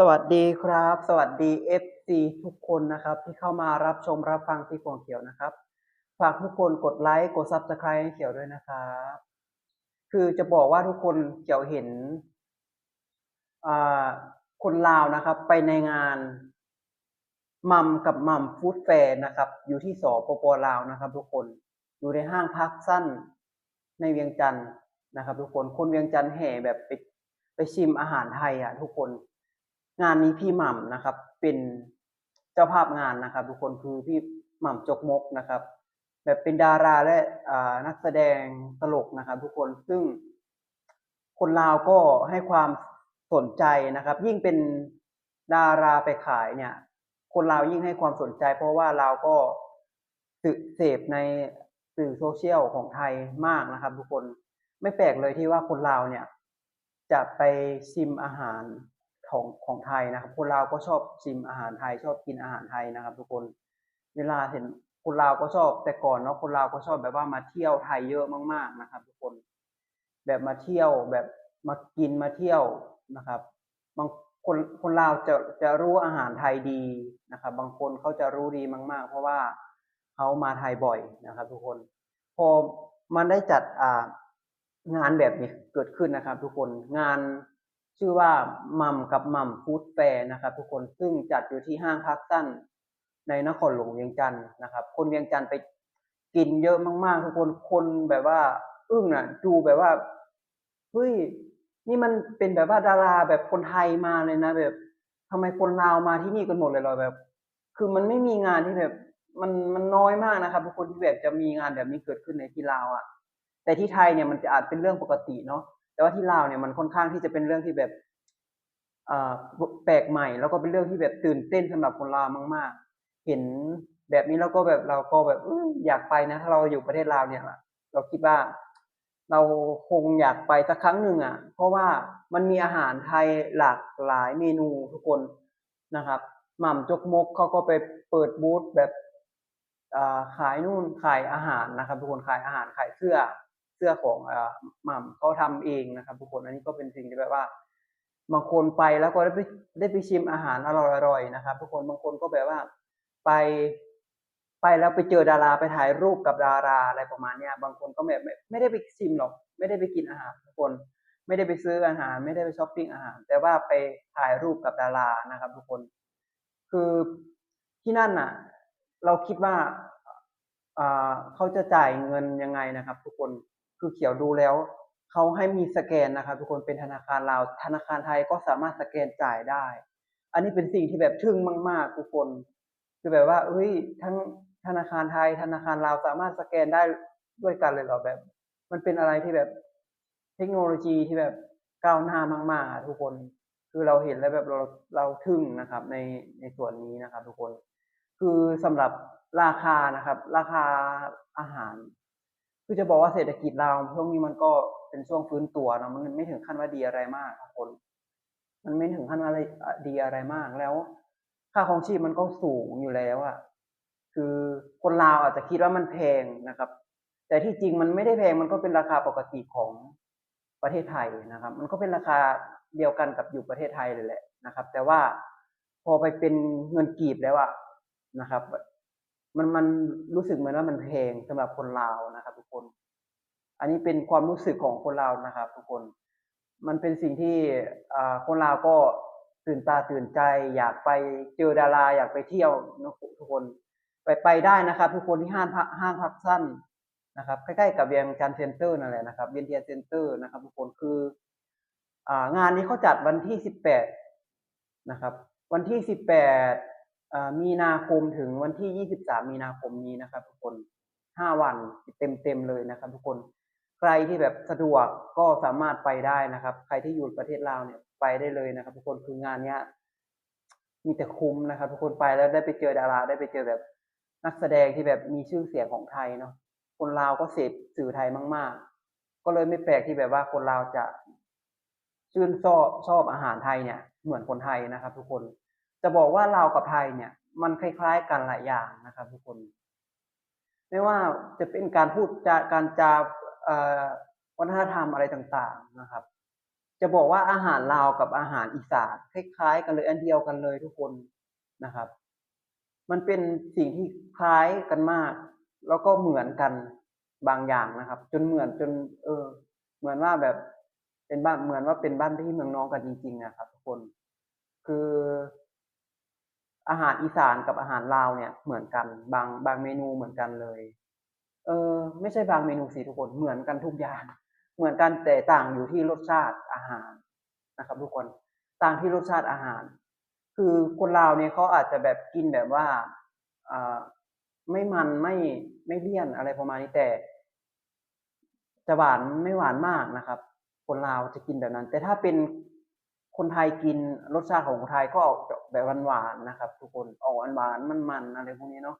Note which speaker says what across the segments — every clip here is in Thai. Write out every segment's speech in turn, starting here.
Speaker 1: สวัสดีครับ สวัสดี FC ทุกคนนะครับ ที่เข้ามารับชมรับฟังที่กวงเขียวนะครับ ฝากทุกคนกดไลค์กด Subscribe ให้เขียวด้วยนะครับคือจะบอกว่าทุกคนเขียวเห็นคนลาวนะครับ ไปในงานมัมกับมัมฟู้ดแฟร์นะครับ อยู่ที่สปปลาวนะครับ ทุกคนอยู่ในห้างพักสั้นในเวียงจันทร์นะครับ ทุกคนคนเวียงจันทร์แห่แบบไปไปชิมอาหารไทยอะ ทุกคน งานนี้พี่หม่ำนะครับ เป็นเจ้าภาพงานนะครับ ทุกคนคือพี่หม่ำจกมกนะครับ แบบเป็นดาราและนักแสดงตลกนะครับ ทุกคนซึ่งคนลาวก็ให้ความสนใจนะครับ ยิ่งเป็นดาราไปขายเนี่ย คนลาวยิ่งให้ความสนใจ เพราะว่าเราก็สื่เสพในสื่อโซเชียลของไทยมากนะครับ ทุกคนไม่แปลกเลยที่ว่าคนลาวเนี่ย จะไปชิมอาหาร ของของไทยนะครับ คนลาวก็ชอบชิมอาหารไทย ชอบกินอาหารไทยนะครับ ทุกคนเวลาเห็นคนลาวก็ชอบ แต่ก่อนเนาะคนลาวก็ชอบแบบว่ามาเที่ยวไทยเยอะมาก ๆนะครับ ทุกคนแบบมาเที่ยวแบบมากินมาเที่ยวนะครับ บางคนคนลาวจะจะรู้อาหารไทยดีนะครับ บางคนเขาจะรู้ดีมาก ๆ เพราะว่าเขามาไทยบ่อยนะครับ ทุกคนพอมันได้จัดอ่างานแบบนี้เกิดขึ้นนะครับ ทุกคนงาน ชื่อว่ามัมกับมัมฟู้ดแฟร์นะครับ ทุกคนซึ่งจัดอยู่ที่ห้างพักสั้นในนครหลวงเวียงจันทร์นะครับ คนเวียงจันทร์ไปกินเยอะมากๆ ทุกคนคนแบบว่า อึ้งน่ะดูแบบว่าเฮ้ยนี่มันเป็นแบบว่าดาราแบบคนไทยมาเลยนะ แบบทำไมคนลาวมาที่นี่กันหมดเลยเหรอแบบ คือมันไม่มีงานที่แบบ มันมันน้อยมากนะครับทุกคนที่แบบจะมีงานแบบนี้เกิดขึ้นในที่ลาวอะ แต่ที่ไทยเนี่ยมันจะอาจเป็นเรื่องปกติเนาะ แต่ว่าที่ลาวเนี่ยมันค่อนข้างที่จะเป็นเรื่องที่แบบแปลกใหม่ แล้วก็เป็นเรื่องที่แบบตื่นเต้นสำหรับคนลาวมาก ๆ เห็นแบบนี้แล้วก็แบบเราก็แบบอยากไปนะถ้าเราอยู่ประเทศลาวเนี่ยเราคิดว่าเราคงอยากไปสักครั้งหนึ่งอะ เพราะว่ามันมีอาหารไทยหลากหลายเมนูทุกคนนะครับ หม่ำจกมกเขาก็ไปเปิดบูธแบบขายนู่นขายอาหารนะครับ ทุกคนขายอาหารขายเสื้อ เสื้อของอ่าหม่ำเขาทำเองนะครับทุกคนอันนี้ก็เป็นสิ่งที่แบบว่าบางคนไปแล้วก็ได้ไปได้ไปชิมอาหารอร่อยๆนะครับทุกคนบางคนก็แบบว่าไปไปแล้วไปเจอดาราไปถ่ายรูปกับดาราอะไรประมาณเนี้ยบางคนก็แบบไม่ไม่ได้ไปชิมหรอก ไม่ได้ไปกินอาหารทุกคน ไม่ได้ไปซื้ออาหาร ไม่ได้ไปช้อปปิ้งอาหาร แต่ว่าไปถ่ายรูปกับดารานะครับ ทุกคน คือที่นั่นน่ะ เราคิดว่าเขาจะจ่ายเงินยังไงนะครับ ทุกคน คือเขียวดูแล้วเขาให้มีสแกนนะครับทุกคนเป็นธนาคารลาวธนาคารไทยก็สามารถสแกนจ่ายได้ อันนี้เป็นสิ่งที่แบบทึ่งมาก ๆ ทุกคน คือแบบว่าเฮ้ยทั้งธนาคารไทย ธนาคารลาวสามารถสแกนได้ด้วยกันเลยเหรอแบบ มันเป็นอะไรที่แบบเทคโนโลยีที่แบบก้าวหน้ามากๆทุกคน คือเราเห็นแล้วแบบเราเราทึ่งนะครับ ในในส่วนนี้นะครับ ทุกคน คือสำหรับราคานะครับ ราคาอาหาร คือจะบอกว่าเศรษฐกิจเราวช่วงนี้มันก็เป็นช่วงฟื้นตัวนะมันไม่ถึงขั้นว่าดีอะไรมากคน มันไม่ถึงขั้นว่าอะไรดีอะไรมากแล้ว ค่าครองชีพมันก็สูงอยู่แล้วอะคือคนลาวอาจจะคิดว่ามันแพงนะครับ แต่ที่จริงมันไม่ได้แพงมันก็เป็นราคาปกติของประเทศไทยนะครับ มันก็เป็นราคาเดียวกันกับอยู่ประเทศไทยเลยแหละนะครับ แต่ว่าพอไปเป็นเงินกีบแล้วอะนะครับ มันมันรู้สึกเหมือนว่ามันแพงสำหรับคนลาวนะครับ ทุกคน อันนี้เป็นความรู้สึกของคนลาวนะครับ ทุกคน มันเป็นสิ่งที่อ่าคนลาวก็ตื่นตาตื่นใจ อยากไปเจอดารา อยากไปเที่ยวนะทุกคน ไปไปได้นะครับ ทุกคนที่ห้างพักห้างพักสั้นนะครับใกล้ๆกับเวียงจันเซ็นเตอร์นั่นแหละนะครับเวียนเทียนเซ็นเตอร์นะครับ ทุกคนคืออ่างานนี้เขาจัดวันที่สิบแปดนะครับ วันที่สิบแปด มีนาคมถึงวันที่ยี่สิบสามมีนาคมนี้นะครับ ทุกคนห้าวันเต็มเต็มๆเลยนะครับ ทุกคนใครที่แบบสะดวกก็สามารถไปได้นะครับ ใครที่อยู่ประเทศลาวเนี่ยไปได้เลยนะครับ ทุกคนคืองานเนี้ยมีแต่คุ้มนะครับ ทุกคนไปแล้วได้ไปเจอดาราได้ไปเจอแบบนักแสดงที่แบบมีชื่อเสียงของไทยเนาะคนลาวก็เสพสื่อไทยมาก ๆ ก็เลยไม่แปลกที่แบบว่าคนลาวจะชื่นชอบชอบอาหารไทยเนี่ย เหมือนคนไทยนะครับ ทุกคน จะบอกว่าลาวกับไทยเนี่ย มันคล้ายๆกันหลายอย่างนะครับทุกคน ไม่ว่าจะเป็นการพูดจาการจาวัฒนธรรมอะไรต่างๆนะครับ จะบอกว่าอาหารลาวกับอาหารอีสานคล้ายๆ กันเลยอันเดียวกันเลยทุกคนนะครับ มันเป็นสิ่งที่คล้ายกันมาก แล้วก็เหมือนกันบางอย่างนะครับ จนเหมือนจน เออ เหมือนว่าแบบเป็นบ้านเหมือนว่าเป็นบ้านพี่เมืองน้องกันจริงๆนะครับทุกคน คือ อาหารอีสานกับอาหารลาวเนี่ยเหมือนกันบางบางเมนูเหมือนกันเลย เออไม่ใช่บางเมนูสิทุกคนเหมือนกันทุกอย่าง เหมือนกันแต่ต่างอยู่ที่รสชาติอาหารนะครับ ทุกคนต่างที่รสชาติอาหาร คือคนลาวเนี่ยเขาอาจจะแบบกินแบบว่าอ่าไม่มันไม่ไม่เลี่ยนอะไรประมาณนี้แต่จะหวานไม่หวานมากนะครับ คนลาวจะกินแบบนั้น แต่ถ้าเป็น คนไทยกินรสชาติของคนไทยก็ออกแบบหวานๆนะครับ ทุกคนออกหวานๆมันๆอะไรพวกนี้เนาะ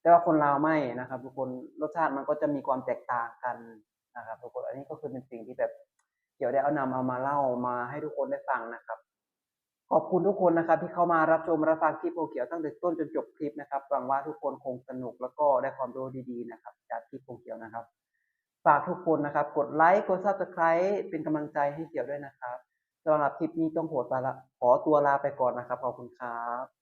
Speaker 1: แต่ว่าคนลาวไม่นะครับ ทุกคนรสชาติมันก็จะมีความแตกต่างกันนะครับทุกคนอันนี้ก็คือเป็นสิ่งที่แบบเดี๋ยวได้เอานำเอามาเล่ามาให้ทุกคนได้ฟังนะครับขอบคุณทุกคนนะครับ ที่เข้ามารับชมรับฟังคลิปโอเขียวตั้งแต่ต้นจนจบคลิปนะครับหวังว่าทุกคนคงสนุกแล้วก็ได้ความรู้ดีๆนะครับ จากคลิปโอเขียวนะครับ ฝากทุกคนนะครับ กดไลค์กดซับสไคร b ์เป็นกำลังใจให้เขียวด้วยนะครับ สำหรับคลิปนี้ต้องขอตัวลาขอตัวลาไปก่อนนะครับ ขอบคุณครับ